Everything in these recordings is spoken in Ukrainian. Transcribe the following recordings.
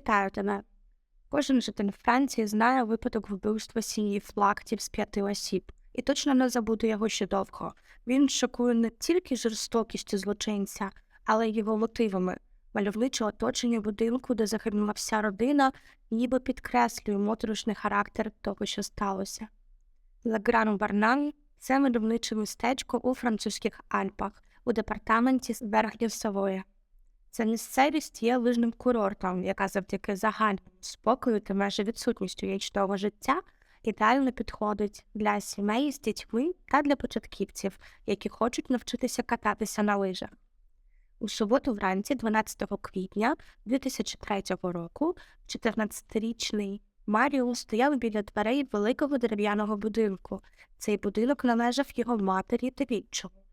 Тебе. Кожен житель Франції знає випадок вбивства сім'ї флактів з п'яти осіб, і точно не забуде його ще довго. Він шокує не тільки жорстокістю злочинця, але й його мотивами. Мальовниче оточення будинку, де загинула вся родина, ніби підкреслює моторошний характер того, що сталося. Лагран Барнан це мальовниче містечко у французьких Альпах у департаменті Верхнє Савоя. Ця місцевість є лижним курортом, яка завдяки загальному спокою та майже відсутністю річного життя ідеально підходить для сімей з дітьми та для початківців, які хочуть навчитися кататися на лижах. У суботу вранці, 12 квітня 2003 року, 14-річний Маріо стояв біля дверей великого дерев'яного будинку. Цей будинок належав його матері та відчому.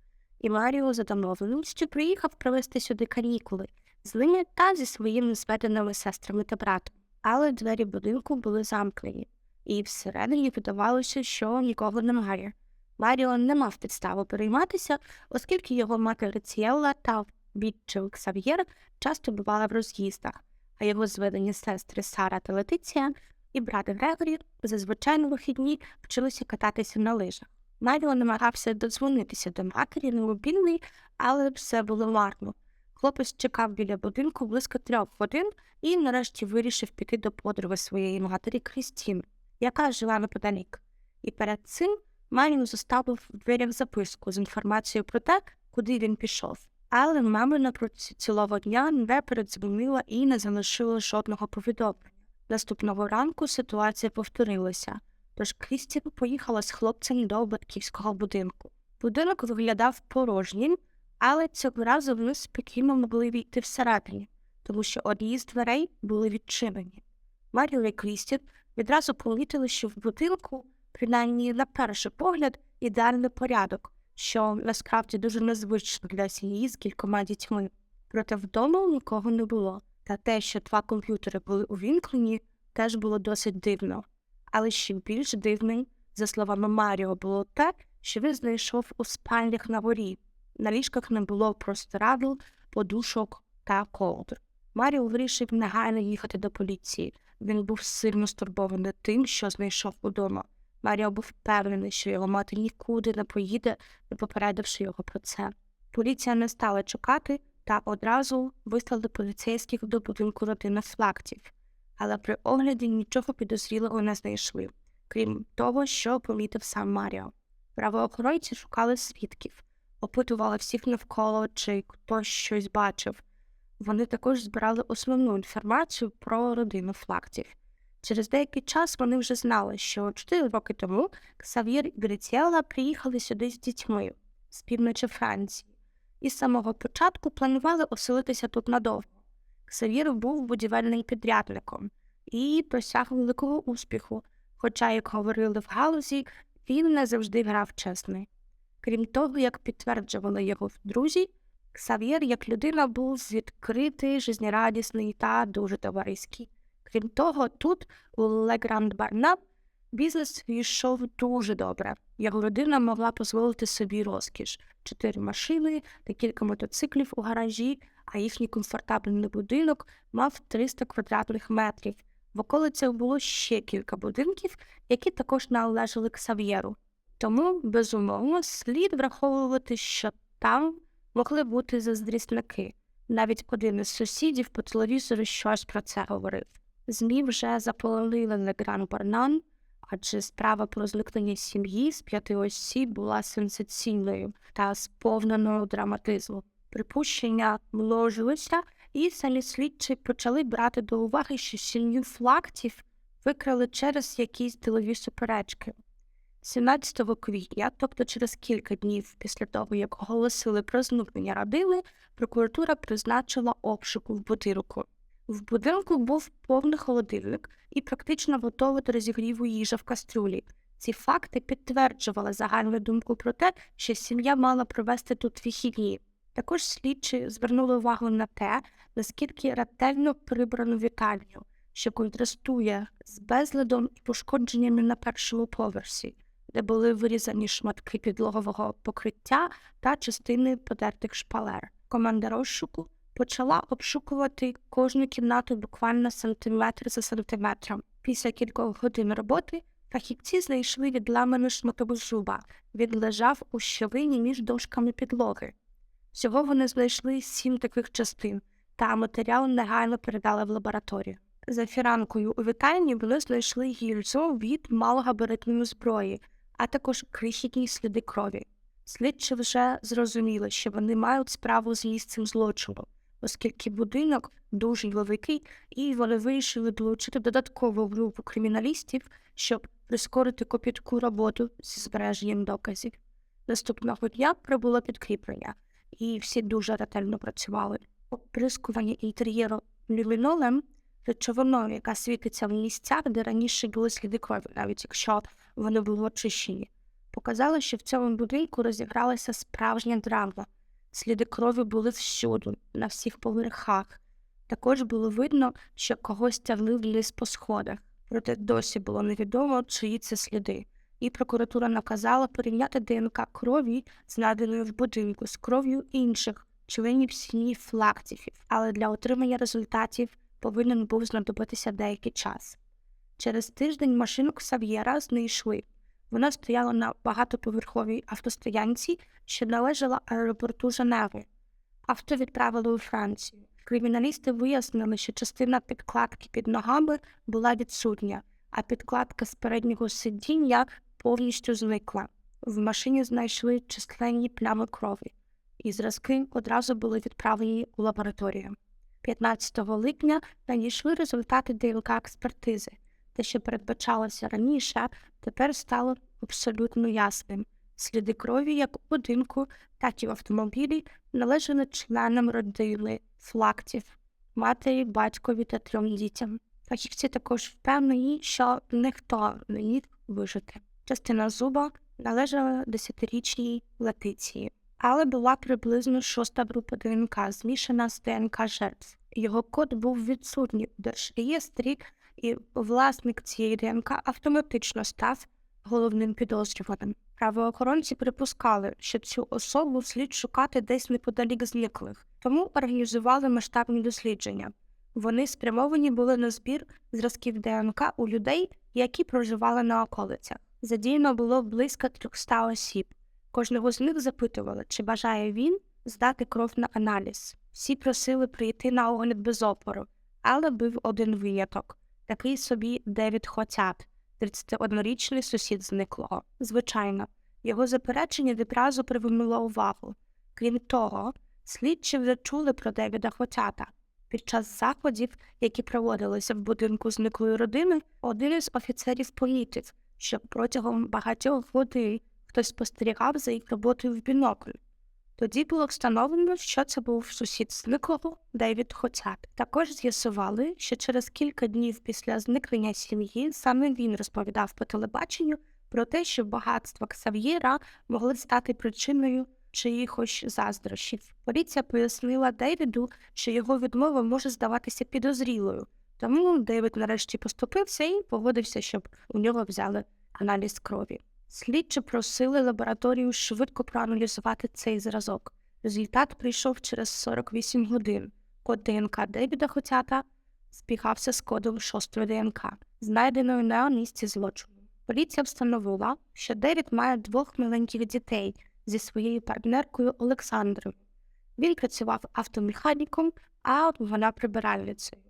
І Маріо за домовленістю приїхав провести сюди канікули з ними та зі своїми зведеними сестрами та братом. Але двері будинку були замкнені, і всередині видавалося, що нікого немає. Маріо не мав підстави перейматися, оскільки його мати Реціелла та відчим Ксав'єр часто бувала в роз'їздах, а його зведені сестри Сара та Летиція і брат Грегорі зазвичай на вихідні вчилися кататися на лижах. Маріо намагався додзвонитися до матері на мобільний, але все було марно. Хлопець чекав біля будинку близько трьох годин і нарешті вирішив піти до подруги своєї матері Крістін, яка жила неподалік. І перед цим Маріо заставив в дверях записку з інформацією про те, куди він пішов. Але мама напроти цілого дня не передзвонила і не залишила жодного повідомлення. Наступного ранку ситуація повторилася, тож Крістін поїхала з хлопцем до батьківського будинку. Будинок виглядав порожнім, але цього разу вони спокійно могли війти всередині, тому що одні з дверей були відчинені. Маріо і Крістін відразу помітили, що в будинку, принаймні на перший погляд, ідеальний порядок, що насправді дуже незвично для сім'ї з кількома дітьми. Проте вдома нікого не було, та те, що два комп'ютери були увімкнені, теж було досить дивно. Але ще більш дивним, за словами Маріо, було те, що він знайшов у спальнях на горі. На ліжках не було простирадл, подушок та ковдр. Маріо вирішив негайно їхати до поліції. Він був сильно стурбований тим, що знайшов удома. Маріо був впевнений, що його мати нікуди не поїде, не попередивши його про це. Поліція не стала чекати та одразу вислали поліцейських до будинку родини флактів, але при огляді нічого підозрілого не знайшли, крім того, що помітив сам Маріо. Правоохоронці шукали свідків, опитували всіх навколо, чи хтось щось бачив. Вони також збирали основну інформацію про родину флактів. Через деякий час вони вже знали, що чотири роки тому Ксав'єр і Гріціела приїхали сюди з дітьми з півночі Франції, і з самого початку планували оселитися тут надовго. Ксав'єр був будівельним підрядником і досяг великого успіху, хоча, як говорили в галузі, він не завжди грав чесний. Крім того, як підтверджували його друзі, Ксав'єр як людина був відкритий, жизнерадісний та дуже товариський. Крім того, тут, у Легранд Барна, бізнес йшов дуже добре. Його родина могла дозволити собі розкіш: чотири машини та кілька мотоциклів у гаражі, а їхній комфортабельний будинок мав 300 квадратних метрів. В околицях було ще кілька будинків, які також належали Ксав'єру. Тому, безумовно, слід враховувати, що там могли бути заздрісники. Навіть один із сусідів по телевізору щось про це говорив. ЗМІ вже заполонили Легран Барнан, адже справа про зникнення сім'ї з п'яти осіб була сенсаційною та сповненою драматизму. Припущення множилися, і самі слідчі почали брати до уваги, що сім'ю флактів викрали через якісь ділові суперечки. 17 квітня, тобто через кілька днів після того, як оголосили про зникнення родини, прокуратура призначила обшуку в будинку. В будинку був повний холодильник і практично готова до розігріву їжа в кастрюлі. Ці факти підтверджували загальну думку про те, що сім'я мала провести тут вихідні. Також слідчі звернули увагу на те, наскільки ретельно прибрано вітальню, що контрастує з безладом і пошкодженнями на першому поверсі, де були вирізані шматки підлогового покриття та частини подертих шпалер. Команда розшуку почала обшукувати кожну кімнату буквально сантиметр за сантиметром. Після кількох годин роботи фахівці знайшли відламаний шматок зуба. Він лежав у щілині між дошками підлоги. Всього вони знайшли сім таких частин, та матеріал негайно передали в лабораторію. За фіранкою у вітальні вони знайшли гільзу від малогабаритної зброї, а також крихітні сліди крові. Слідчі вже зрозуміли, що вони мають справу з місцем злочину, оскільки будинок дуже великий, і вони вирішили долучити додаткову групу криміналістів, щоб прискорити копітку роботу зі збереженням доказів. Наступного дня прибуло підкріплення, і всі дуже ретельно працювали. Оприскування інтер'єру люмінолем речовиною, яка світиться в місцях, де раніше були сліди крові, навіть якщо вони були очищені показало, що в цьому будинку розігралася справжня драма. Сліди крові були всюди, на всіх поверхах. Також було видно, що когось тягли вниз по сходах, проте досі було невідомо, чиї це сліди. І прокуратура наказала порівняти ДНК крові, знайденої в будинку, з кров'ю інших членів сім'ї флактіфів, але для отримання результатів повинен був знадобитися деякий час. Через тиждень машину Ксав'єра знайшли. Вона стояла на багатоповерховій автостоянці, що належала аеропорту Женеви. Авто відправили у Францію. Криміналісти вияснили, що частина підкладки під ногами була відсутня, а підкладка з переднього сидіння повністю зникла. В машині знайшли численні плями крові, і зразки одразу були відправлені у лабораторію. 15 липня надійшли результати ДНК експертизи. Те, що передбачалося раніше, тепер стало абсолютно ясним. Сліди крові, як у будинку, так і в автомобілі, належали членам родини флактів, матері, батькові та трьом дітям. Фахівці також впевнені, що ніхто не міг вижити. Частина зуба належала десятирічній Летиції, але була приблизно шоста група ДНК, змішана з ДНК жертв. Його код був відсутній у держреєстрі, і власник цієї ДНК автоматично став головним підозрюваним. Правоохоронці припускали, що цю особу слід шукати десь неподалік зниклих, тому організували масштабні дослідження. Вони спрямовані були на збір зразків ДНК у людей, які проживали на околицях. Задіяно було близько 300 осіб. Кожного з них запитували, чи бажає він здати кров на аналіз. Всі просили прийти на огляд без опору, але був один виняток такий собі Девід Хотят, 31-річний сусід зниклого. Звичайно, його заперечення відразу привернуло увагу. Крім того, слідчі вже чули про Девіда Хотята. Під час заходів, які проводилися в будинку зниклої родини, один із офіцерів помітив, що протягом багатьох годин хтось спостерігав за їх роботою в бінокль. Тоді було встановлено, що це був сусід зниклого Девід Хотят. Також з'ясували, що через кілька днів після зникнення сім'ї саме він розповідав по телебаченню про те, що багатства Ксав'єра могли стати причиною чиїхось заздрощів. Поліція пояснила Девіду, що його відмова може здаватися підозрілою, тому Девід нарешті поступився і погодився, щоб у нього взяли аналіз крові. Слідчі просили лабораторію швидко проаналізувати цей зразок. Результат прийшов через 48 годин. Код ДНК Девіда Хотята збігався з кодом шостої ДНК, знайденою на місці злочину. Поліція встановила, що Девід має двох маленьких дітей зі своєю партнеркою Олександрою. Він працював автомеханіком, а вона прибиральницею.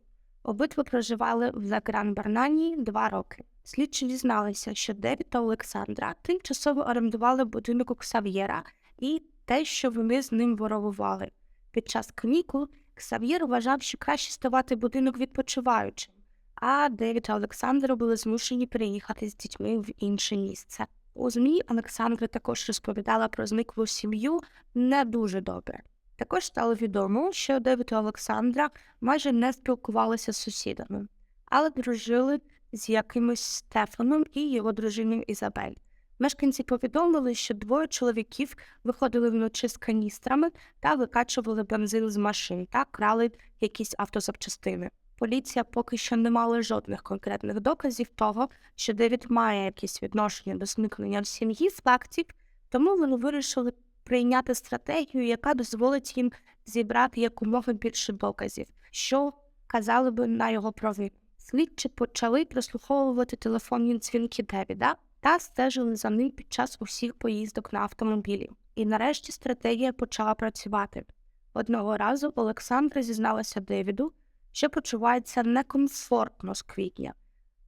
Обидва проживали в Лагран Барнані два роки. Слідчі дізналися, що Девід та Олександра тимчасово орендували будинок у Ксав'єра і те, що вони з ним ворогували. Під час канікул Ксав'єр вважав, що краще ставати будинок відпочиваючим, а Девід та Олександра були змушені переїхати з дітьми в інше місце. У ЗМІ Олександра також розповідала про зниклу сім'ю не дуже добре. Також стало відомо, що Девід та Олександра майже не спілкувалися з сусідами, але дружили з якимось Стефаном і його дружиною Ізабель. Мешканці повідомили, що двоє чоловіків виходили вночі з каністрами та викачували бензин з машин та крали якісь автозапчастини. Поліція поки що не мала жодних конкретних доказів того, що Девід має якесь відношення до зникнення сім'ї фактів, тому вони вирішили прийняти стратегію, яка дозволить їм зібрати якомога більше доказів, що казали би на його провину. Слідчі почали прослуховувати телефонні дзвінки Девіда та стежили за ним під час усіх поїздок на автомобілі. І нарешті стратегія почала працювати. Одного разу Олександра зізналася Девіду, що почувається некомфортно з квітня.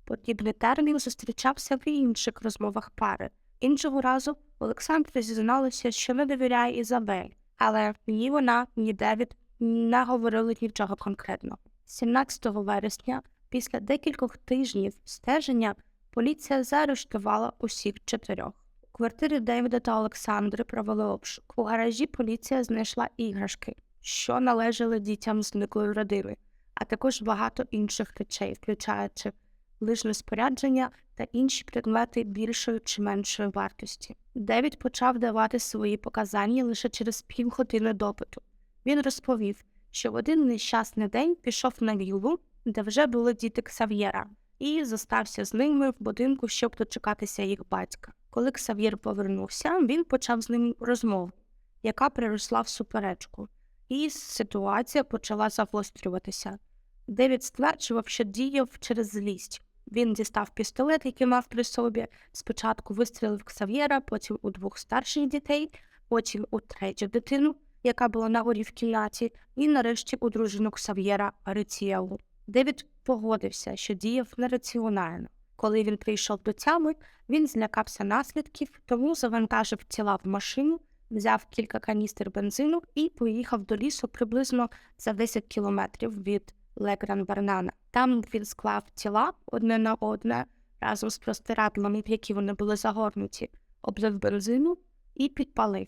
Подібний термін зустрічався в інших розмовах пари. Іншого разу Олександра зізналася, що не довіряє Ізабель, але ні вона, ні Девід не говорили нічого конкретного. 17 вересня, після декількох тижнів стеження, поліція заарештувала усіх чотирьох. У квартирі Девіда та Олександри провели обшук. У гаражі поліція знайшла іграшки, що належали дітям зниклої родини, а також багато інших речей, включаючи лижне спорядження та інші предмети більшої чи меншої вартості. Девід почав давати свої показання лише через півгодини допиту. Він розповів, що в один нещасний день пішов на віллу, де вже були діти Ксав'єра, і зостався з ними в будинку, щоб дочекатися їх батька. Коли Ксав'єр повернувся, він почав з ним розмову, яка переросла в суперечку, і ситуація почала загострюватися. Девід стверджував, що діяв через злість. Він дістав пістолет, який мав при собі. Спочатку вистрілив Ксав'єра, потім у двох старших дітей, потім у третю дитину, яка була на горі в кімнаті, і нарешті у дружину Ксав'єра Арицієву. Девід погодився, що діяв нераціонально. Коли він прийшов до тями, він злякався наслідків, тому завантажив тіла в машину, взяв кілька каністр бензину і поїхав до лісу приблизно за 10 кілометрів від Легран-Барнана. Там він склав тіла одне на одне разом з простирадлами, в які вони були загорнуті, облив бензину і підпалив.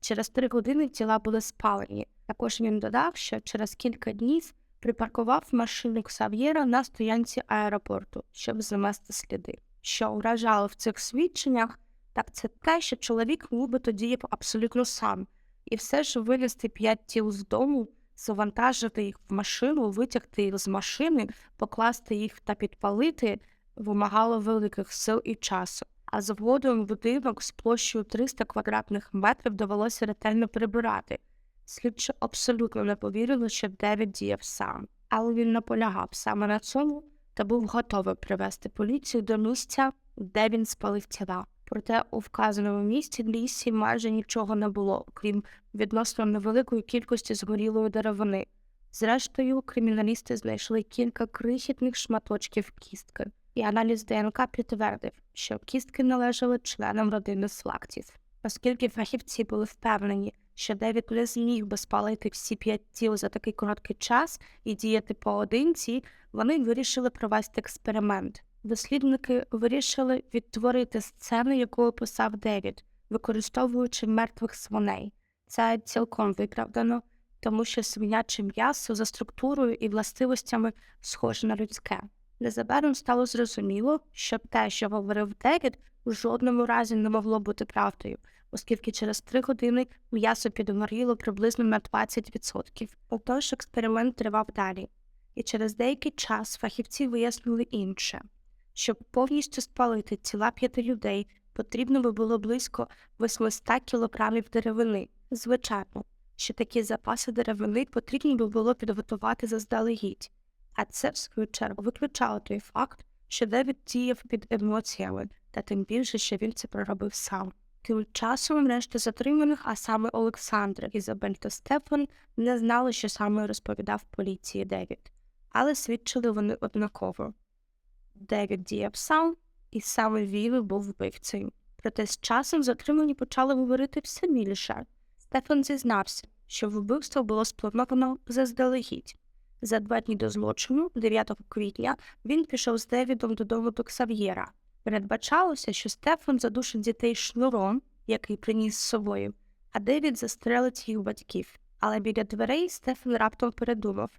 Через три години тіла були спалені. Також він додав, що через кілька днів припаркував машину Ксав'єра на стоянці аеропорту, щоб замести сліди. Що вражало в цих свідченнях, так це те, що чоловік нібито діяв абсолютно сам, і все ж винести п'ять тіл з дому завантажити їх в машину, витягти їх з машини, покласти їх та підпалити вимагало великих сил і часу. А згодом будинок з площею 300 квадратних метрів довелося ретельно прибирати. Слідчі абсолютно не повірили, що Девід діяв сам, але він наполягав саме на цьому та був готовий привести поліцію до місця, де він спалив тіла. Проте у вказаному місці лісі майже нічого не було, крім відносно невеликої кількості згорілої деревини. Зрештою, криміналісти знайшли кілька крихітних шматочків кістки, і аналіз ДНК підтвердив, що кістки належали членам родини Слактів. Оскільки фахівці були впевнені, що Девід не зміг би спалити всі п'ять тіл за такий короткий час і діяти поодинці, вони вирішили провести експеримент. Дослідники вирішили відтворити сцену, яку описав Девід, використовуючи мертвих свиней. Це цілком виправдано, тому що свиняче м'ясо за структурою і властивостями схоже на людське. Незабаром стало зрозуміло, що те, що говорив Девід, у жодному разі не могло бути правдою, оскільки через три години м'ясо підгоріло приблизно на 20%. Отож експеримент тривав далі, і через деякий час фахівці вияснили інше. Щоб повністю спалити тіла п'яти людей, потрібно би було близько 800 кілограмів деревини. Звичайно, що такі запаси деревини потрібно би було підготувати заздалегідь, а це, в свою чергу, виключало той факт, що Девід діяв під емоціями, та тим більше, що він це проробив сам. Тим часом решта затриманих, а саме Олександра, Ізабель та Стефан, не знали, що саме розповідав поліції Девід, але свідчили вони однаково. Девід діяв і саме він був вбивцею. Проте з часом затримані почали говорити все більше. Стефан зізнався, що вбивство було сплановано заздалегідь. За два дні до злочину, 9 квітня, він пішов з Девідом додому до Ксав'єра. Передбачалося, що Стефан задушить дітей шнуром, який приніс з собою, а Девід застрелить їх батьків. Але біля дверей Стефан раптом передумав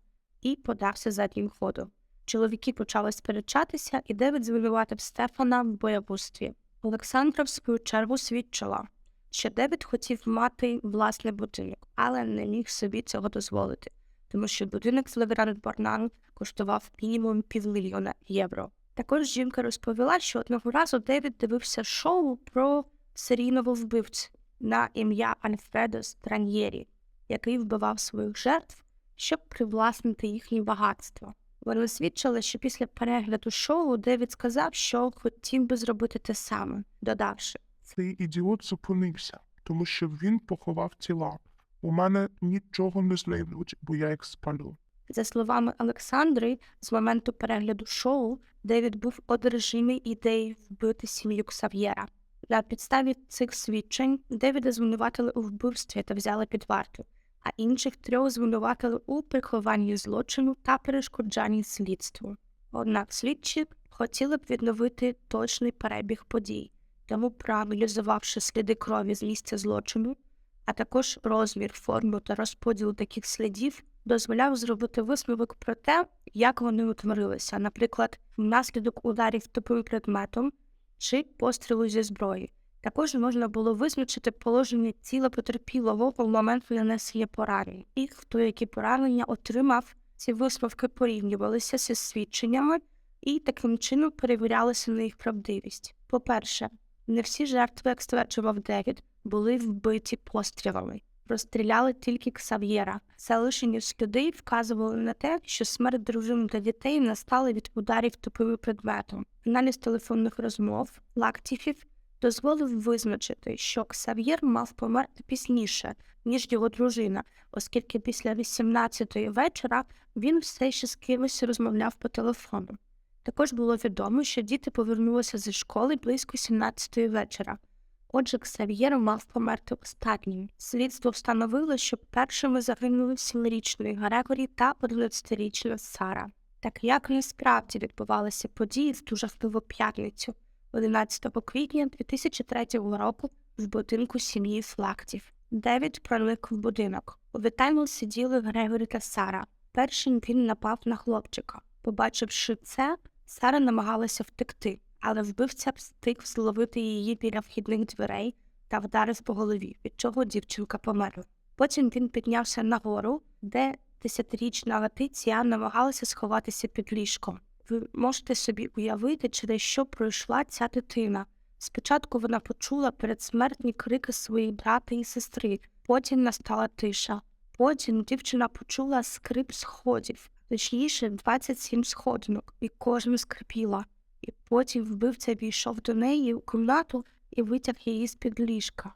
і подався заднім ходом. Чоловіки почали сперечатися, і Девід звинуватив Стефана в боягузтві. Олександра, в свою чергу, свідчила, що Девід хотів мати власний будинок, але не міг собі цього дозволити, тому що будинок з Леверан Барнан коштував мінімум півмільйона євро. Також жінка розповіла, що одного разу Девід дивився шоу про серійного вбивцю на ім'я Альфредо Стран'єрі. який вбивав своїх жертв, щоб привласнити їхнє багатство. Вони свідчили, що після перегляду шоу Девід сказав, що хотів би зробити те саме, додавши. Цей ідіот зупинився, тому що він поховав тіла. У мене нічого не знайдуть, бо я їх спалю. За словами Олександри, з моменту перегляду шоу Девід був одержимий ідеєю вбити сім'ю Ксав'єра. На підставі цих свідчень Девіда звинуватили у вбивстві та взяли під варту, а інших трьох звинуватили у прихованні злочину та перешкоджанні слідству. Однак слідчі хотіли б відновити точний перебіг подій, тому, проаналізувавши сліди крові з місця злочину, а також розмір, форму та розподіл таких слідів, дозволяв зробити висновок про те, як вони утворилися, наприклад, внаслідок ударів тупим предметом чи пострілу зі зброї. Також можна було визначити положення тіла потерпілого в момент нанесення поранень. І хто які поранення отримав, ці висновки порівнювалися зі свідченнями і таким чином перевірялися на їх правдивість. По-перше, не всі жертви, як стверджував Девід, були вбиті пострілами. Розстріляли тільки Ксав'єра. Залишені сліди вказували на те, що смерть дружин та дітей настала від ударів тупим предметом. Аналіз телефонних розмов лактіфів дозволив визначити, що Ксав'єр мав померти пізніше, ніж його дружина, оскільки після 18-ї вечора він все ще з кимось розмовляв по телефону. Також було відомо, що діти повернулися зі школи близько 17-ї вечора. Отже, Ксав'єр мав померти останнім. Слідство встановило, що першими загинули 7-річний Грегорі та 11-річна Сара. Так як насправді відбувалися події в ту жахливу п'ятницю, 11 квітня 2003 року в будинку сім'ї Флактів. Девід проник в будинок. У вітальні сиділи Грегорі та Сара. Першим він напав на хлопчика. Побачивши це, Сара намагалася втекти, але вбивця встиг зловити її біля вхідних дверей та вдарив по голові, від чого дівчинка померла. Потім він піднявся нагору, де десятирічна Летиція намагалася сховатися під ліжком. Ви можете собі уявити, через що пройшла ця дитина. Спочатку вона почула передсмертні крики своїх брата і сестри, потім настала тиша. Потім дівчина почула скрип сходів, точніше 27 сходинок, і кожна скрипіла. І потім вбивця війшов до неї у кімнату і витяг її з-під ліжка.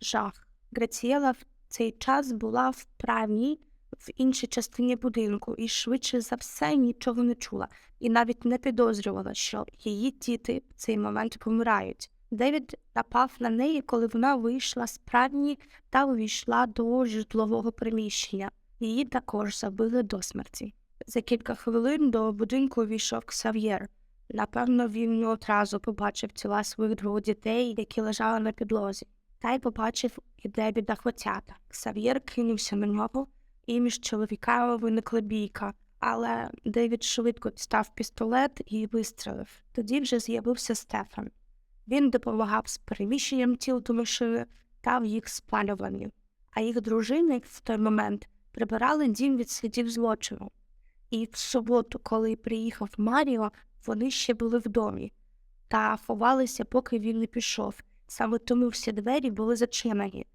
Жах. Грацієла в цей час була в правій, в іншій частині будинку і швидше за все нічого не чула, і навіть не підозрювала, що її діти в цей момент помирають. Девід напав на неї, коли вона вийшла з правні та увійшла до житлового приміщення. Її також забили до смерті. За кілька хвилин до будинку увійшов Ксав'єр. Напевно, він одразу побачив тіла своїх двох дітей, які лежали на підлозі, та й побачив і Дебіда Хотята. Ксав'єр кинувся на нього, і між чоловіками виникла бійка, але Девід швидко дістав пістолет і вистрелив. Тоді вже з'явився Стефан. Він допомагав з переміщенням тіл до машини та в їх спалюванні, а їх дружини в той момент прибирали дім від слідів злочину. І в суботу, коли приїхав Маріо, вони ще були в домі та ховалися, поки він не пішов. Саме тому всі двері були зачинені.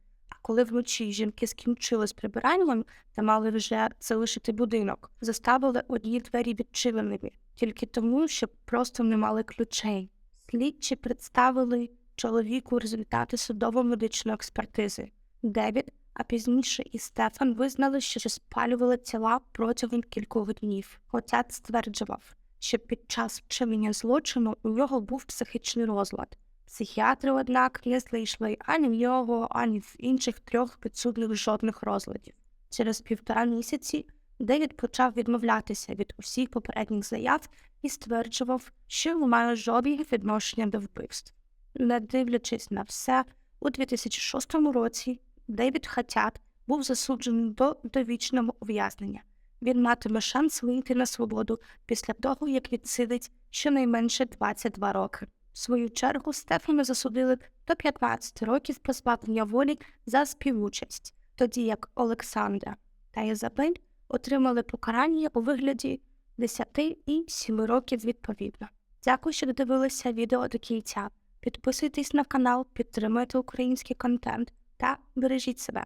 Коли вночі жінки скінчили з прибиранням та мали вже залишити будинок, заставили одні двері відчиненими, тільки тому, що просто не мали ключей. Слідчі представили чоловіку результати судово-медичної експертизи. Девід, а пізніше і Стефан визнали, що спалювали тіла протягом кількох днів. Хотят стверджував, що під час вчинення злочину у нього був психічний розлад. Психіатри, однак, не знайшли ані в нього, ані в інших трьох підсудних жодних розладів. Через півтора місяці Девід почав відмовлятися від усіх попередніх заяв і стверджував, що не має жодних відношення до вбивств. Не дивлячись на все, у 2006 році Девід Хатят був засуджений до довічного ув'язнення. Він матиме шанс вийти на свободу після того, як відсидить щонайменше 22 роки. Свою чергу Стефана засудили до 15 років позбавлення волі за співучасть, тоді як Олександра та Ізабель отримали покарання у вигляді 10 і 7 років відповідно. Дякую, що додивилися відео до кінця. Підписуйтесь на канал, підтримуйте український контент та бережіть себе.